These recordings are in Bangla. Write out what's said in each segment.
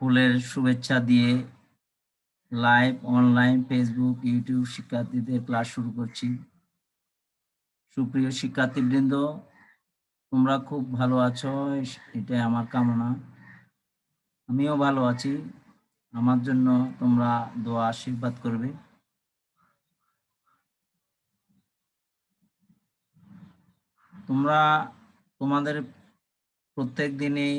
ফুলের শুভেচ্ছা দিয়ে লাইভ অনলাইন ফেসবুক ইউটিউব শিক্ষার্থীদের ক্লাস শুরু করছি। সুপ্রিয় শিক্ষার্থীবৃন্দ, তোমরা খুব ভালো আছো? এটাই আমার কামনা। আমিও ভালো আছি। আমার জন্য তোমরা দোয়া আশীর্বাদ করবে। তোমরা তোমাদের প্রত্যেক দিনই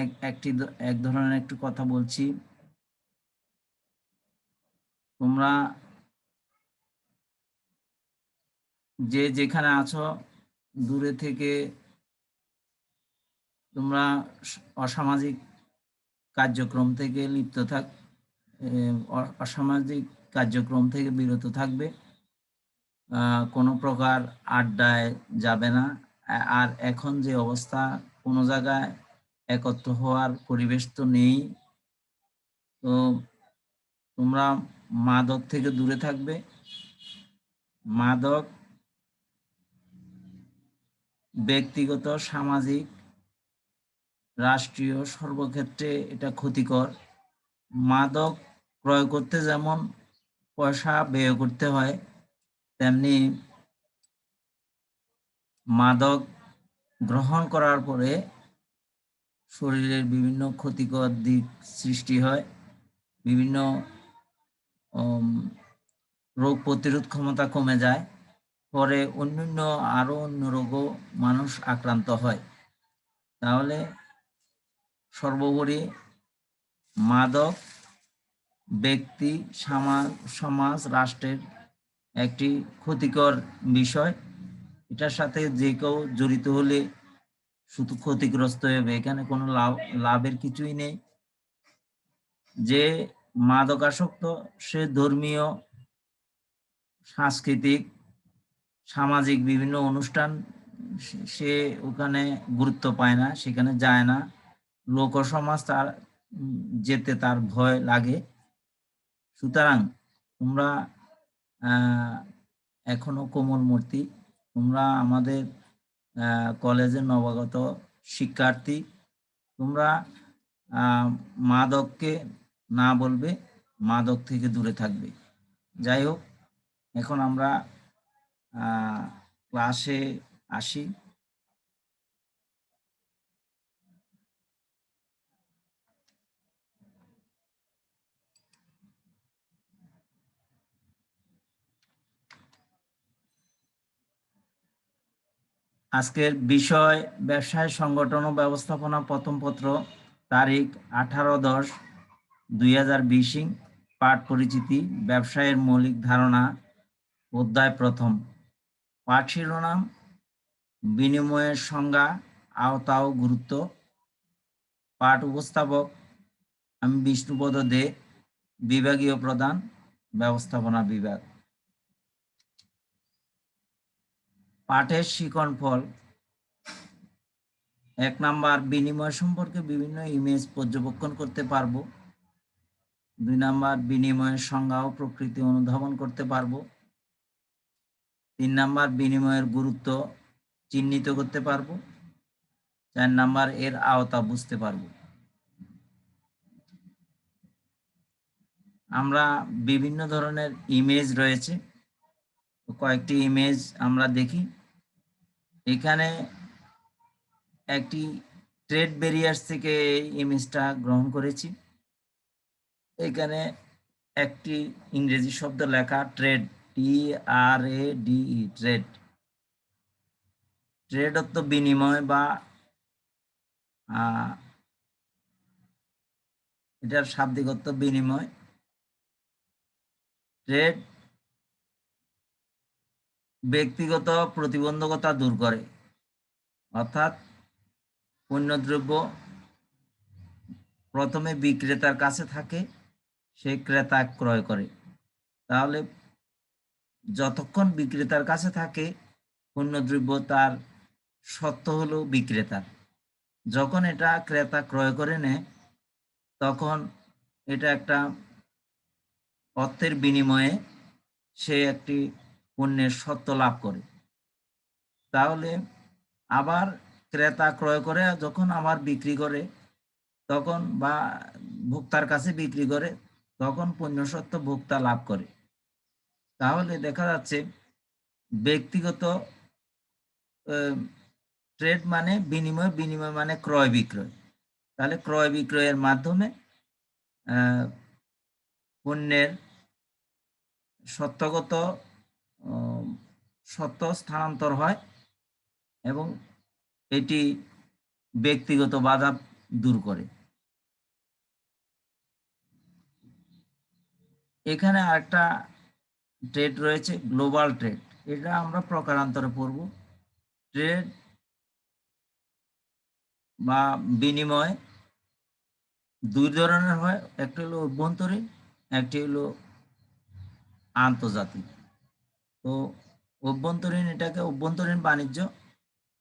এক, একটি এক ধরনের একটু কথা বলছি। তোমরা যে যেখানে আছো, দূরে থেকে তোমরা অসামাজিক কার্যক্রম থেকে লিপ্ত থাক অসামাজিক কার্যক্রম থেকে বিরত থাকবে। কোনো প্রকার আড্ডায় যাবে না। আর এখন যে অবস্থা, কোনো জায়গায় একত্র হওয়ার পরিবেশ তো নেই। তো তোমরা মাদক থেকে দূরে থাকবে। মাদক ব্যক্তিগত, সামাজিক, রাষ্ট্রীয়, সর্বক্ষেত্রে এটা ক্ষতিকর। মাদক ক্রয় করতে যেমন পয়সা ব্যয় করতে হয়, তেমনি মাদক গ্রহণ করার পরে শরীরের বিভিন্ন ক্ষতিকর দিক সৃষ্টি হয়। বিভিন্ন রোগ প্রতিরোধ ক্ষমতা কমে যায়। পরে অন্যান্য আরও অন্য রোগও মানুষ আক্রান্ত হয়। তাহলে সর্বোপরি মাদক ব্যক্তি সমাজ সমাজ, রাষ্ট্রের একটি ক্ষতিকর বিষয়। এটার সাথে যে কেউ জড়িত হলে শুধু ক্ষতিগ্রস্ত হবে, এখানে কোনো লাভ, লাভের কিছুই নেই। যে মাদকাসক্ত, সে ধর্মীয়, সাংস্কৃতিক, সামাজিক বিভিন্ন অনুষ্ঠান, সে ওখানে গুরুত্ব পায় না, সেখানে যায় না। লোক সমাজ তার, যেতে তার ভয় লাগে। সুতরাং তোমরা এখনও কোমল মূর্তি তোমরা আমাদের কলেজের নবাগত শিক্ষার্থী। তোমরা মাদককে না বলবে, মাদক থেকে দূরে থাকবে। যাই হোক, এখন আমরা ক্লাসে আসি। আজকের বিষয়, ব্যবসায় সংগঠন ও ব্যবস্থাপনা প্রথম পত্র, তারিখ আঠারো দশ দুই হাজার বিশিং, পাঠ পরিচিতি, ব্যবসায়ের মৌলিক ধারণা, অধ্যায় প্রথম। পাঠ শিরোনাম, বিনিময়ের সংজ্ঞা আওতা ও গুরুত্ব। পাঠ উপস্থাপক, আমি বিষ্ণুপদ দে, বিভাগীয় প্রধান, ব্যবস্থাপনা বিভাগ। পাঠের শিকন ফল। এক নাম্বার, বিনিময় সম্পর্কে বিভিন্ন ইমেজ পর্যবেক্ষণ করতে পারব। দুই নাম্বার, বিনিময়ের সংজ্ঞা ও প্রকৃতি অনুধাবন করতে পারব। তিন নাম্বার, বিনিময়ের গুরুত্ব চিহ্নিত করতে পারব। চার নাম্বার, এর আওতা বুঝতে পারব। আমরা বিভিন্ন ধরনের ইমেজ রয়েছে। কয়েকটি ইমেজ আমরা দেখি। এখানে একটি ট্রেড ব্যারিয়ার্স থেকে এই ইমেজটা গ্রহণ করেছি। এখানে একটি ইংরেজি শব্দ লেখা trade T R A D E trade trade অর্থ বিনিময় বা এটার শাব্দিক অর্থ বিনিময়। ট্রেড ব্যক্তিগত প্রতিবন্ধকতা দূর করে। অর্থাৎ পণ্যদ্রব্য প্রথমে বিক্রেতার কাছে থাকে, সে ক্রেতা ক্রয় করে। তাহলে যতক্ষণ বিক্রেতার কাছে থাকে, পণ্যদ্রব্য তার সত্য হলো বিক্রেতার। যখন এটা ক্রেতা ক্রয় করে নেয়, তখন এটা একটা অর্থের বিনিময়ে সে একটি পণ্যের সত্য লাভ করে। তাহলে আবার ক্রেতা ক্রয় করে যখন আবার বিক্রি করে, তখন বা ভোক্তার কাছে বিক্রি করে, তখন পণ্য সত্য ভোক্তা লাভ করে। তাহলে দেখা যাচ্ছে ব্যক্তিগত ট্রেড মানে বিনিময় বিনিময় মানে ক্রয় বিক্রয়। তাহলে ক্রয় বিক্রয়ের মাধ্যমে পণ্যের সত্যগত সত্য স্থানান্তর হয় এবং এটি ব্যক্তিগত বাধা দূর করে। এখানে আরেকটা ট্রেড রয়েছে গ্লোবাল ট্রেড এটা আমরা প্রকারান্তরে পড়ব। ট্রেড বা বিনিময় দুই ধরনের হয়, একটা হলো অভ্যন্তরীণ, একটি হলো আন্তর্জাতিক। তো অভ্যন্তরীণ এটাকে অভ্যন্তরীণ বাণিজ্য,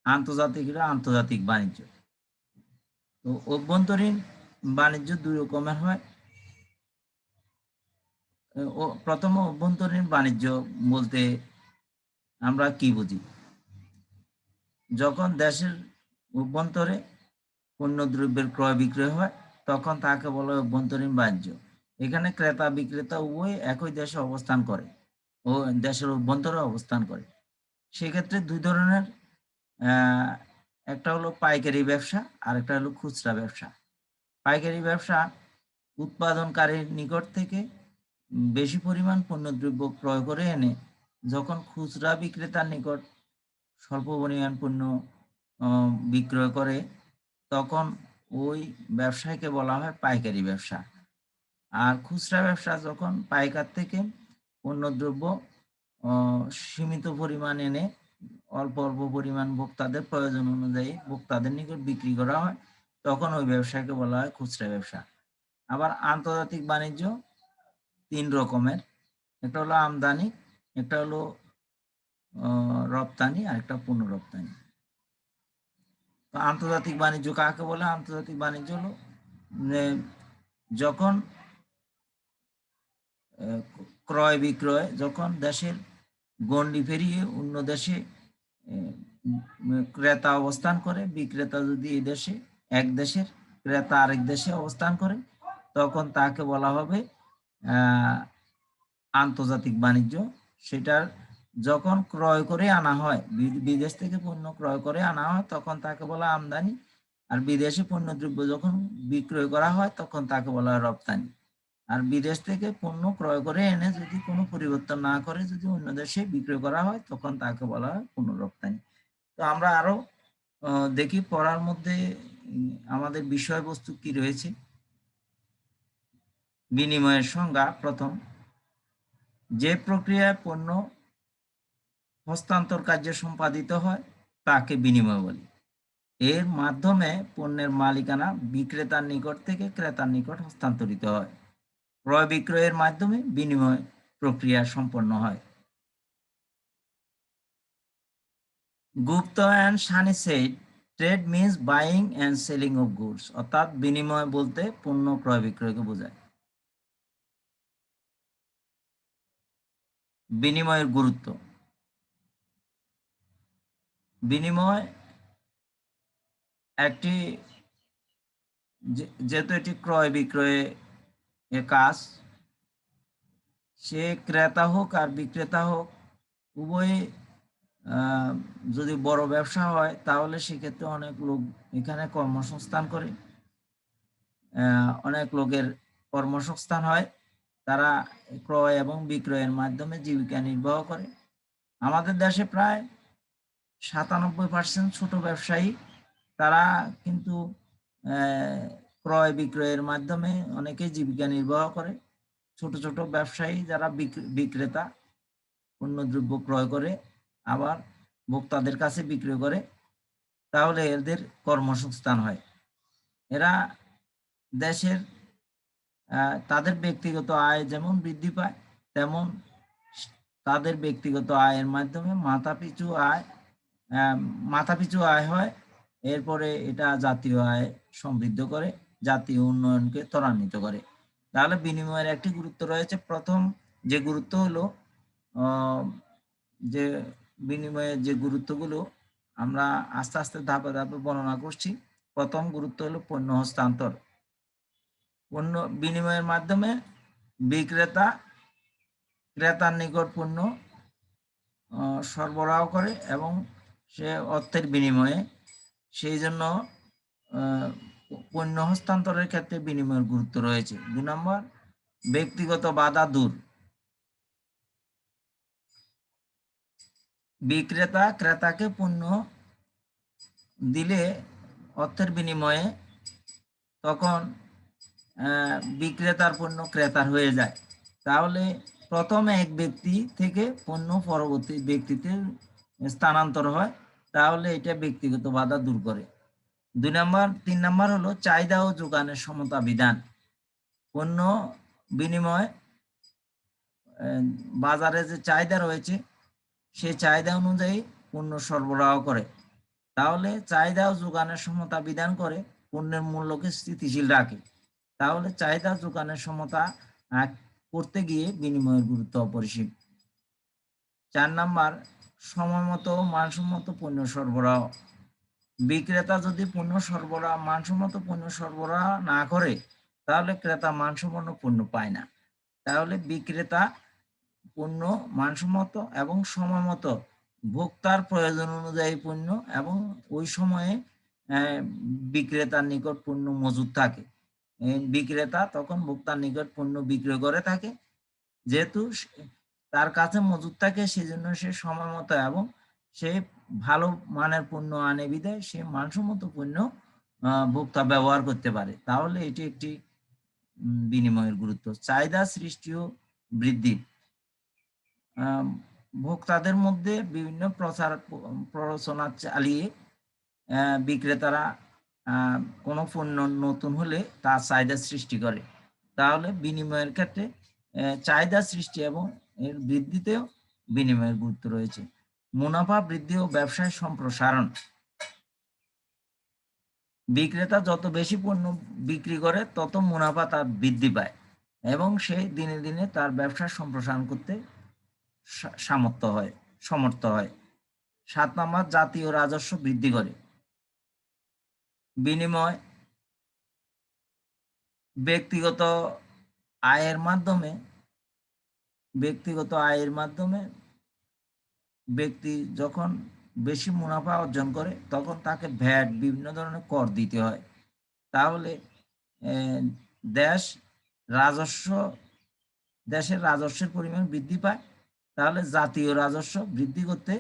আন্তর্জাতিক এটা আন্তর্জাতিক বাণিজ্য। তো অভ্যন্তরীণ বাণিজ্য দুই রকমের হয়। প্রথম অভ্যন্তরীণ বাণিজ্য বলতে আমরা কি বুঝি? যখন দেশের অভ্যন্তরে পণ্য দ্রব্যের ক্রয় বিক্রয় হয়, তখন তাকে বলা হয় অভ্যন্তরীণ বাণিজ্য। এখানে ক্রেতা বিক্রেতা উভয় একই দেশে অবস্থান করে। ও দেশের অভ্যন্তরে অবস্থান করে। সেক্ষেত্রে দুই ধরনের একটা হলো পাইকারি ব্যবসা আর একটা হলো খুচরা ব্যবসা। পাইকারি ব্যবসা উৎপাদনকারীর নিকট থেকে বেশি পরিমাণ পণ্যদ্রব্য ক্রয় করে এনে যখন খুচরা বিক্রেতার নিকট স্বল্প পরিমাণ পণ্য বিক্রয় করে, তখন ওই ব্যবসায়কে বলা হয় পাইকারি ব্যবসা। আর খুচরা ব্যবসা যখন পাইকার থেকে পণ্যদ্রব্য আহ, সীমিত পরিমাণ এনে অল্প অল্প পরিমাণ ভোক্তাদের প্রয়োজন অনুযায়ী ভোক্তাদের নিকট বিক্রি করা হয়। তখন ওই ব্যবসাকে বলা হয় খুচরা ব্যবসা। আবার আন্তর্জাতিক বাণিজ্য তিন রকমের। একটা হলো আমদানি একটা হলো রপ্তানি আর একটা পণ্য রপ্তানি তো আন্তর্জাতিক বাণিজ্য কাকে বলে? আন্তর্জাতিক বাণিজ্য হলো যখন ক্রয় বিক্রয় যখন দেশের গণ্ডি পেরিয়ে অন্য দেশে ক্রেতা অবস্থান করে, বিক্রেতা যদি এই দেশে, এক দেশের ক্রেতা আরেক দেশে অবস্থান করে, তখন তাকে বলা হবে আন্তর্জাতিক বাণিজ্য। সেটার যখন ক্রয় করে আনা হয় বিদেশ থেকে পণ্য ক্রয় করে আনা হয়, তখন তাকে বলা আমদানি। আর বিদেশি পণ্য দ্রব্য যখন বিক্রয় করা হয়, তখন তাকে বলা হয় রপ্তানি। আর বিদেশ থেকে পণ্য ক্রয় করে এনে যদি কোনো পরিবর্তন না করে যদি অন্য দেশে বিক্রয় করা হয়, তখন তাকে বলা হয় পণ্য রপ্তানি। তো আমরা আরও দেখি পড়ার মধ্যে, আমাদের বিষয়বস্তু কি রয়েছে। বিনিময়ের সংজ্ঞা প্রথম। যে প্রক্রিয়ায় পণ্য হস্তান্তর কার্য সম্পাদিত হয়, তাকে বিনিময় বলি। এর মাধ্যমে পণ্যের মালিকানা বিক্রেতার নিকট থেকে ক্রেতার নিকট হস্তান্তরিত হয়। ক্রয় বিক্রয়ের মাধ্যমে বিনিময় প্রক্রিয়া সম্পন্ন হয়। Gupta and Sunny said trade means buying and selling of goods, অর্থাৎ বিনিময় বলতে পণ্য ক্রয় বিক্রয়কে বোঝায়। বিনিময়ের গুরুত্ব। বিনিময় একটি যেহেতু এটি ক্রয় বিক্রয়ে এ কাজ। সে ক্রেতা হোক আর বিক্রেতা হোক, উভয়ে যদি বড় ব্যবসা হয়, তাহলে সেক্ষেত্রে অনেক লোক এখানে কর্মসংস্থান করে। অনেক লোকের কর্মসংস্থান হয়। তারা ক্রয় এবং বিক্রয়ের মাধ্যমে জীবিকা নির্বাহ করে। আমাদের দেশে প্রায় সাতানব্বই পার্সেন্ট ছোট ব্যবসায়ী, তারা কিন্তু ক্রয় বিক্রয়ের মাধ্যমে অনেকে জীবিকা নির্বাহ করে। ছোট ছোট ব্যবসায়ী যারা বিক্রে- বিক্রেতা পণ্যদ্রব্য ক্রয় করে, আবার ভোক্তাদের কাছে বিক্রয় করে, তাহলে এদের কর্মসংস্থান হয়। এরা দেশের তাদের ব্যক্তিগত আয় যেমন বৃদ্ধি পায়, তেমন তাদের ব্যক্তিগত আয়ের মাধ্যমে মাথাপিছু আয় মাথাপিছু আয় হয়। এরপরে এটা জাতীয় আয় সমৃদ্ধ করে। জাতীয় উন্নয়নকে ত্বরান্বিত করে। তাহলে বিনিময়ের একটি গুরুত্ব রয়েছে। প্রথম যে গুরুত্ব হলো যে বিনিময়ের যে গুরুত্বগুলো আমরা আস্তে আস্তে ধাপে ধাপে বর্ণনা করছি, প্রথম গুরুত্ব হলো পণ্য হস্তান্তর। পণ্য বিনিময়ের মাধ্যমে বিক্রেতা, ক্রেতার নিকট পণ্য সরবরাহ করে এবং সে অর্থের বিনিময়ে সেই জন্য পণ্য হস্তান্তরের ক্ষেত্রে বিনিময়ের গুরুত্ব রয়েছে। দুই নম্বর, ব্যক্তিগত বাধা দূর। বিক্রেতা, ক্রেতাকে পণ্য দিলে অর্থের বিনিময়ে তখন বিক্রেতার পণ্য ক্রেতার হয়ে যায়। তাহলে প্রথমে এক ব্যক্তি থেকে পণ্য পরবর্তী ব্যক্তিতে স্থানান্তর হয়, তাহলে এটা ব্যক্তিগত বাধা দূর করে। দুই নম্বর, তিন নম্বর হলো চাহিদা ও যোগানের সমতা বিধান। পণ্য বিনিময় বাজারে যে চাহিদা রয়েছে, সেই চাহিদা অনুযায়ী পণ্য সরবরাহ করে। তাহলে চাহিদা ও যোগানের সমতা বিধান করে, পণ্যের মূল্যকে স্থিতিশীল রাখে। তাহলে চাহিদা যোগানের সমতা করতে গিয়ে বিনিময়ের গুরুত্ব অপরিসীম। চার নাম্বার সময় মতো মানসম্মত পণ্য সরবরাহ। বিক্রেতা যদি পণ্য সরবরাহ, মানসম্মত পণ্য সরবরাহ না করে, তাহলে ক্রেতা মানসম্পন্ন পণ্য পায় না। তাহলে বিক্রেতা পণ্য মানসম্মত এবং সময় মতো ভোক্তার প্রয়োজন অনুযায়ী পণ্য এবং ওই সময়ে বিক্রেতার নিকট পণ্য মজুদ থাকে। বিক্রেতা তখন ভোক্তার নিকট পণ্য বিক্রয় করে থাকে। যেহেতু তার কাছে মজুদ থাকে, সেজন্য সে সময় মতো এবং সে ভালো মানের পণ্য আনে বিদায় সে মানসম্মত পণ্য ভোক্তা ব্যবহার করতে পারে। তাহলে এটি একটি বিনিময়ের গুরুত্ব। চাহিদা সৃষ্টি ও বৃদ্ধি ভোক্তাদের মধ্যে বিভিন্ন প্রচার, প্ররোচনা চালিয়ে বিক্রেতারা কোনো পণ্য নতুন হলে তার চাহিদা সৃষ্টি করে। তাহলে বিনিময়ের ক্ষেত্রে চাহিদা সৃষ্টি এবং এর বৃদ্ধিতেও বিনিময়ের গুরুত্ব রয়েছে। মুনাফা বৃদ্ধি ও ব্যবসায় সম্প্রসারণ। বিক্রেতা যত বেশি পণ্য বিক্রি করে, তত মুনাফা তার বৃদ্ধি পায় এবং সে দিনে দিনে তার ব্যবসা সম্প্রসারণ করতে সামর্থ্য হয়, সমর্থ হয়। সাত নম্বর জাতীয় রাজস্ব বৃদ্ধি করে। বিনিময় ব্যক্তিগত আয়ের মাধ্যমে, ব্যক্তিগত আয়ের মাধ্যমে ব্যক্তি যখন বেশি মুনাফা অর্জন করে, তখন তাকে ভ্যাট, বিভিন্ন ধরনের কর দিতে হয়। তাহলে দেশ রাজস্ব, দেশের রাজস্বের পরিমাণ বৃদ্ধি পায়। তাহলে জাতীয় রাজস্ব বৃদ্ধি করতে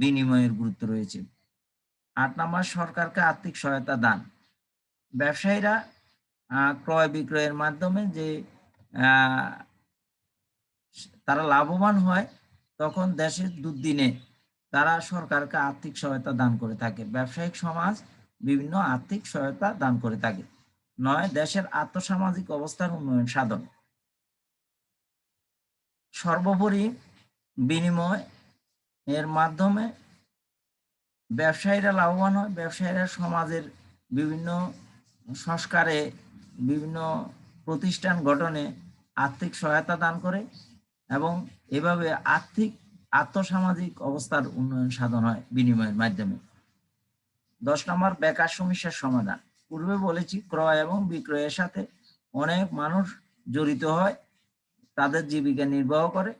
বিনিময়ের গুরুত্ব রয়েছে। আট নম্বর, সরকারকে আর্থিক সহায়তা দান। ব্যবসায়ীরা ক্রয় বিক্রয়ের মাধ্যমে যে তারা লাভবান হয় তখন দেশের দুর্দিনে তারা সরকারকে আর্থিক সহায়তা দান করে থাকে। ব্যবসায়িক সমাজ বিভিন্ন আর্থিক সহায়তা দান করে থাকে। নয়, দেশের আর্থসামাজিক অবস্থার উন্নয়ন সাধন। সর্বোপরি বিনিময় এর মাধ্যমে ব্যবসায়ীরা লাভবান হয়। ব্যবসায়ীরা সমাজের বিভিন্ন সংস্কারে, বিভিন্ন প্রতিষ্ঠান গঠনে আর্থিক সহায়তা দান করে। এবং এভাবে আর্থিক, আর্থসামাজিক অবস্থার উন্নয়ন সাধন হয় বিনিময়ের মাধ্যমে। দশ নম্বর, বেকার সমস্যার সমাধান। পূর্বে বলেছি, ক্রয় এবং বিক্রয়ের সাথে অনেক মানুষ জড়িত হয়, তাদের জীবিকা নির্বাহ করে।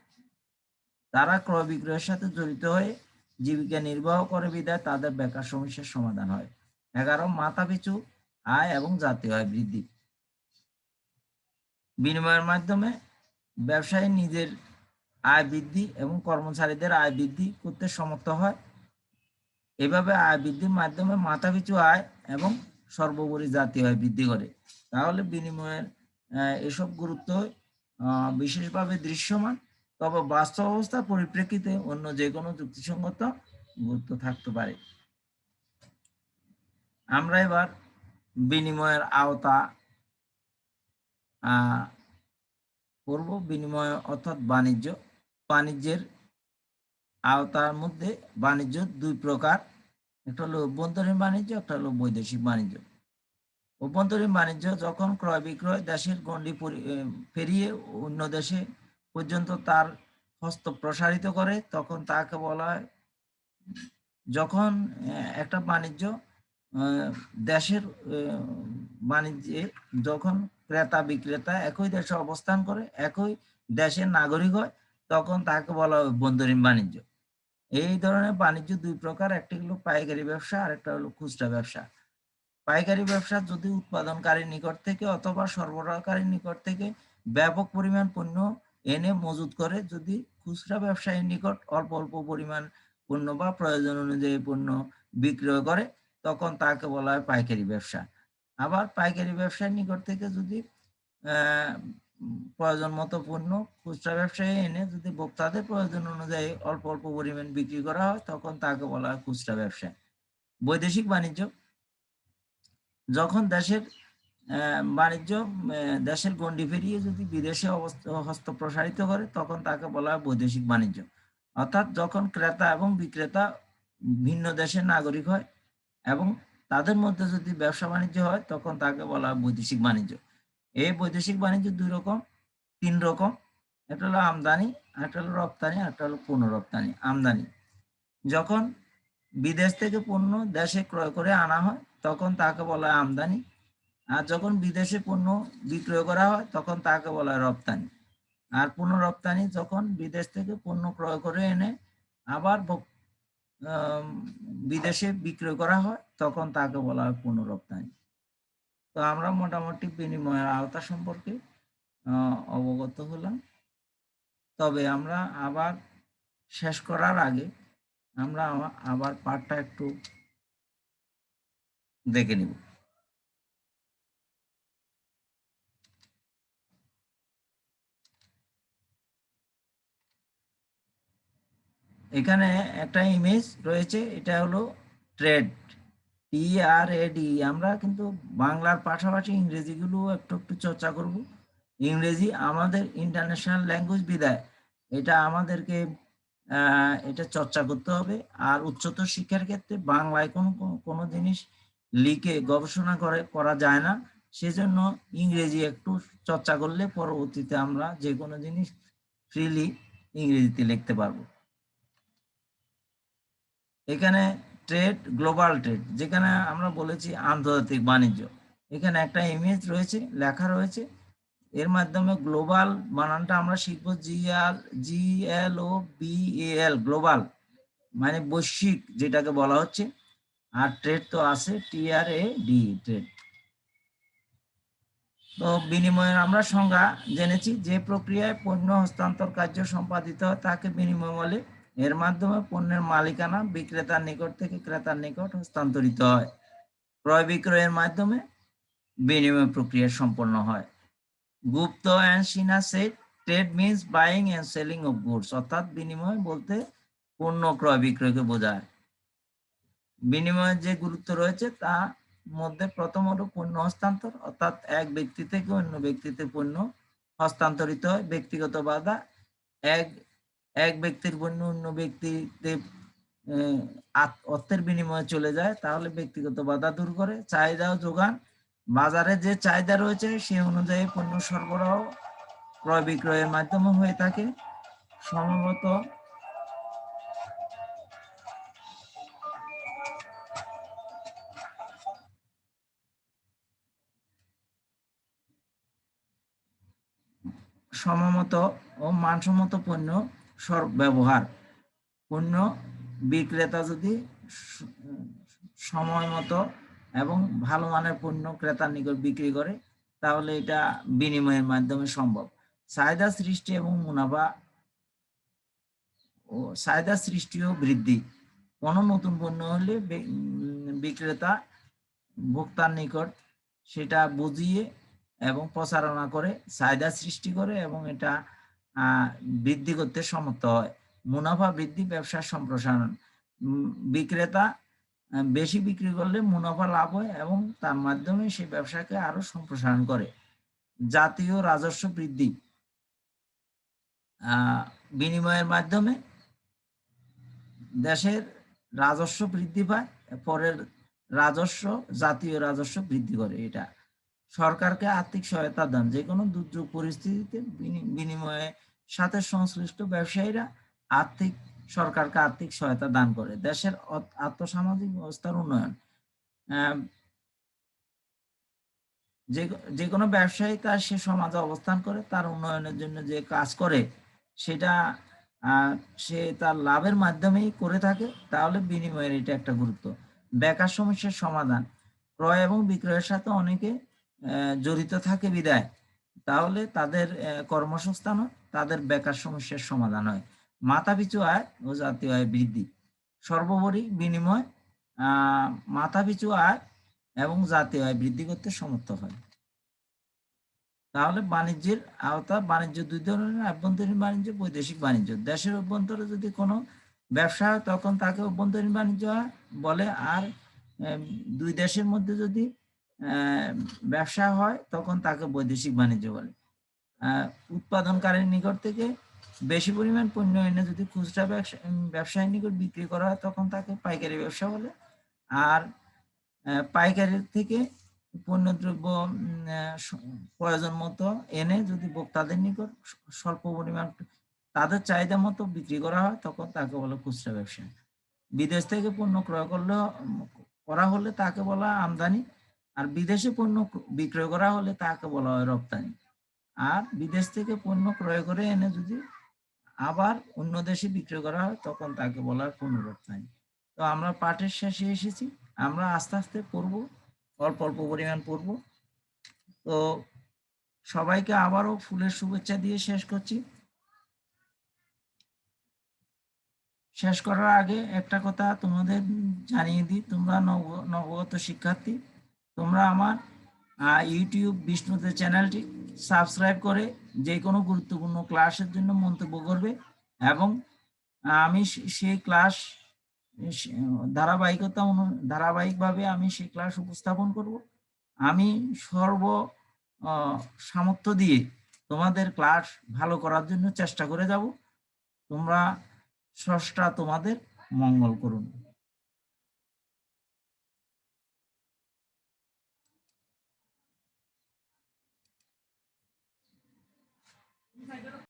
তারা ক্রয় বিক্রয়ের সাথে জড়িত হয়ে জীবিকা নির্বাহ করে বিদায় তাদের বেকার সমস্যার সমাধান হয়। এগারো মাথা পিছু আয় এবং জাতীয় আয় বৃদ্ধি। বিনিময়ের মাধ্যমে ব্যবসায়ী নিজের আয় বৃদ্ধি এবং কর্মচারীদের আয় বৃদ্ধি করতে সমর্থ হয়। এভাবে আয় বৃদ্ধির মাধ্যমে মাথাপিছু আয় এবং সর্বোপরি জাতীয় আয় বৃদ্ধি করে। তাহলে বিনিময়ের এসব গুরুত্ব বিশেষভাবে দৃশ্যমান। তবে বাস্তব অবস্থার পরিপ্রেক্ষিতে অন্য যে কোনো যুক্তিসঙ্গত গুরুত্ব থাকতে পারে। আমরা এবার বিনিময়ের আওতা করব বিনিময় অর্থাৎ বাণিজ্য। বাণিজ্যের আওতার মধ্যে বাণিজ্য দুই প্রকার। একটা হলো অভ্যন্তরীণ বাণিজ্য, একটা হলো বৈদেশিক বাণিজ্য। অভ্যন্তরীণ বাণিজ্য যখন ক্রয় বিক্রয় দেশের গণ্ডি পরি- পেরিয়ে অন্য দেশে পর্যন্ত তার হস্ত প্রসারিত করে, তখন তাকে বলা হয়, যখন একটা বাণিজ্য দেশের বাণিজ্যে যখন ক্রেতা বিক্রেতা একই দেশে অবস্থান করে, একই দেশের নাগরিক হয়, তখন তাকে বলা হয় অভ্যন্তরীণ বাণিজ্য। এই ধরনের বাণিজ্য দুই প্রকার, একটি হলো পাইকারি ব্যবসা আর একটা হলো খুচরা ব্যবসা। পাইকারি ব্যবসা যদি উৎপাদনকারীর নিকট থেকে অথবা সরবরাহকারীর নিকট থেকে ব্যাপক পরিমাণ পণ্য এনে মজুত করে, যদি খুচরা ব্যবসায়ীর নিকট অল্প অল্প পরিমাণ পণ্য বা প্রয়োজন অনুযায়ী পণ্য বিক্রয় করে তখন তাকে বলা হয় পাইকারি ব্যবসা। আবার পাইকারি ব্যবসায়ীর নিকট থেকে যদি প্রয়োজন মতো পণ্য খুচরা ব্যবসায়ী এনে যদি ভোক্তাদের প্রয়োজন অনুযায়ী অল্প অল্প পরিমাণ বিক্রি করা হয়, তখন তাকে বলা হয় খুচরা ব্যবসা বৈদেশিক বাণিজ্য। যখন দেশের বাণিজ্য দেশের গণ্ডি পেরিয়ে যদি বিদেশে হস্ত প্রসারিত করে, তখন তাকে বলা হয় বৈদেশিক বাণিজ্য। অর্থাৎ যখন ক্রেতা এবং বিক্রেতা ভিন্ন দেশের নাগরিক হয় এবং তাদের মধ্যে যদি ব্যবসা বাণিজ্য হয়, তখন তাকে বলা হয় বৈদেশিক বাণিজ্য। এই বৈদেশিক বাণিজ্য দুই রকম, তিন রকম। একটা হলো আমদানি একটা হলো রপ্তানি একটা হলো পুনরপ্তানি আমদানি। যখন বিদেশ থেকে পণ্য দেশে ক্রয় করে আনা হয়, তখন তাকে বলা হয় আমদানি। আর যখন বিদেশে পণ্য বিক্রয় করা হয়, তখন তাকে বলা হয় রপ্তানি। আর পুনরপ্তানি যখন বিদেশ থেকে পণ্য ক্রয় করে এনে, আবার বিদেশে বিক্রয় করা হয়, তখন তাকে বলা হয় পুনরপ্তানি তো আমরা মোটামুটি বিনিময়ের আওতা সম্পর্কে অবগত হলাম। তবে আমরা আবার শেষ করার আগে আমরা আবার- পাঠটা একটু দেখে নিব। এখানে একটা ইমেজ রয়েছে, এটা হলো trade T R A D আমরা কিন্তু বাংলার পাশাপাশি ইংরেজিগুলো একটু একটু চর্চা করব। ইংরেজি আমাদের ইন্টারন্যাশনাল ল্যাঙ্গুয়েজ বিদায় এটা আমাদেরকে এটা চর্চা করতে হবে। আর উচ্চতর শিক্ষার ক্ষেত্রে বাংলায় কোনো, কোনো- কোনো জিনিস লিখে গবেষণা করে, করা যায় না। সেজন্য ইংরেজি একটু চর্চা করলে পরবর্তীতে আমরা যে কোনো জিনিস ফ্রিলি ইংরেজিতে লিখতে পারব। এখানে ট্রেড গ্লোবাল ট্রেড যেখানে আমরা বলেছি আন্তর্জাতিক বাণিজ্য। এখানে একটা ইমেজ রয়েছে, লেখা রয়েছে। এর মাধ্যমে গ্লোবাল বানানটা আমরা শিখব জি আর জি এল ও বি এ এল গ্লোবাল মানে বৈশ্বিক যেটাকে বলা হচ্ছে। আর ট্রেড তো আছে টি আর এ ডি ট্রেড তো বিনিময়ের আমরা সংজ্ঞা জেনেছি। যে প্রক্রিয়ায় পণ্য হস্তান্তর কার্য সম্পাদিত হয়, তাকে বিনিময় বলে এর মাধ্যমে পণ্যের মালিকানা বিক্রেতার নিকট থেকে ক্রেতার নিকট হস্তান্তরিত হয়। ক্রয় বিক্রয়ের মাধ্যমে বিনিময় প্রক্রিয়া সম্পন্ন হয়। Gupta and Sinha said trade means buying and selling of goods অর্থাৎ বিনিময় বলতে পণ্য ক্রয় বিক্রয়কে বোঝায়। বিনিময়ের যে গুরুত্ব রয়েছে, তা মধ্যে প্রথম হলো পণ্য হস্তান্তর, অর্থাৎ এক ব্যক্তি থেকে অন্য ব্যক্তিতে পণ্য হস্তান্তরিত হয়। ব্যক্তিগত বাধা, এক এক ব্যক্তির পণ্য অন্য ব্যক্তিতে অর্থের বিনিময়ে চলে যায়, তাহলে ব্যক্তিগত বাধা দূর করে। চাহিদা যোগান, বাজারে যে চাহিদা রয়েছে, সে অনুযায়ী পণ্য সরবরাহ, ক্রয় বিক্রয়ের মাধ্যমে হয়ে থাকে। সম্ভবত সমমত ও মানসম্মত পণ্য সর ব্যবহার পণ্য বিক্রেতা যদি সময় মতো এবং ভালো মানের পণ্য ক্রেতার নিকট বিক্রি করে, তাহলে এটা বিনিময়ের মাধ্যমে সম্ভব। চাহিদা সৃষ্টি এবং মুনাফা ও চাহিদা সৃষ্টি ও বৃদ্ধি। কোনো নতুন পণ্য হলে বিক্রেতা ভোক্তার নিকট সেটা বুঝিয়ে এবং প্রচারণা করে, চাহিদা সৃষ্টি করে এবং এটা বৃদ্ধি করতে সমর্থ হয়। মুনাফা বৃদ্ধি, ব্যবসার সম্প্রসারণ। বিক্রেতা বেশি বিক্রি করলে মুনাফা লাভ হয় এবং তার মাধ্যমে সেই ব্যবসাকে আরও সম্প্রসারণ করে। জাতীয় রাজস্ব বৃদ্ধি। বিনিময়ের মাধ্যমে দেশের রাজস্ব বৃদ্ধি পায়, পরের রাজস্ব, জাতীয় রাজস্ব বৃদ্ধি করে এটা। সরকারকে আর্থিক সহায়তা দান। যে কোনো দুর্যোগ পরিস্থিতিতে বিনি- বিনিময়ে সাথে সংশ্লিষ্ট ব্যবসায়ীরা আর্থিক সরকারকে আর্থিক সহায়তা দান করে। দেশের আর্থসামাজিক ব্যবস্থার উন্নয়ন। যে যে কোনো ব্যবসায়ী তার সে সমাজে অবস্থান করে তার উন্নয়নের জন্য যে কাজ করে সেটা সে তার লাভের মাধ্যমেই করে থাকে তাহলে বিনিময়ের এটা একটা গুরুত্ব। বেকার সমস্যার সমাধান। ক্রয় এবং বিক্রয়ের সাথে অনেকে জড়িত থাকে বিদায়। তাহলে তাদের আহ, কর্মসংস্থান হয়, তাদের বেকার সমস্যার সমাধান হয়। মাথাপিছু আয় ও জাতীয় আয় বৃদ্ধি। সর্বোপরি বিনিময়, আহ মাথাপিছু আয় এবং জাতীয় আয় বৃদ্ধি করতে সমর্থ হয়। তাহলে বাণিজ্যের আওতা, বাণিজ্য দুই ধরনের, আভ্যন্তরীণ বাণিজ্য, বৈদেশিক বাণিজ্য। দেশের অভ্যন্তরে যদি কোনো ব্যবসা হয়, তখন তাকে অভ্যন্তরীণ বাণিজ্য বলে। আর দুই দেশের মধ্যে যদি ব্যবসা হয়, তখন তাকে বৈদেশিক বাণিজ্য বলে। উৎপাদনকারীর নিকট থেকে বেশি পরিমাণ পণ্য এনে যদি খুচরা ব্যবসায়ীর নিকট বিক্রি করা হয় তখন তাকে পাইকারি ব্যবসা বলে। আর আহ, পাইকারির থেকে আহ, স- প্রয়োজন মতো এনে যদি ভোক্তাদের নিকট স্বল্প পরিমাণ তাদের চাহিদা মতো বিক্রি করা হয় তখন তাকে বলে খুচরা ব্যবসা। বিদেশ থেকে পণ্য ক্রয় করলে করা হলে তাকে বলা আমদানি আর বিদেশে পণ্য বিক্রয় করা হলে তাকে বলা হয় রপ্তানি। আর বিদেশ থেকে পণ্য ক্রয় করে এনে যদি আবার অন্য দেশে বিক্রয় করা হয়, তখন তাকে বলা হয় পণ্য তো আমরা পাঠের শেষে এসেছি। আমরা আস্তে আস্তে পড়ব অল্প অল্প পরিমাণ পড়ব তো সবাইকে আবারও ফুলের শুভেচ্ছা দিয়ে শেষ করছি। শেষ করার আগে একটা কথা তোমাদের জানিয়ে দিই। তোমরা নব, নবগত শিক্ষার্থী, তোমরা আমার ইউটিউব বিষ্ণুতে চ্যানেলটি সাবস্ক্রাইব করে যে কোনো গুরুত্বপূর্ণ ক্লাসের জন্য মন্তব্য করবে এবং আমি সেই ক্লাস ধারাবাহিকতা অনু, ধারাবাহিকভাবে আমি সেই ক্লাস উপস্থাপন করব। আমি সর্ব সামর্থ্য দিয়ে তোমাদের ক্লাস ভালো করার জন্য চেষ্টা করে যাব। তোমরা, স্রষ্টা তোমাদের মঙ্গল করুন। Can I go to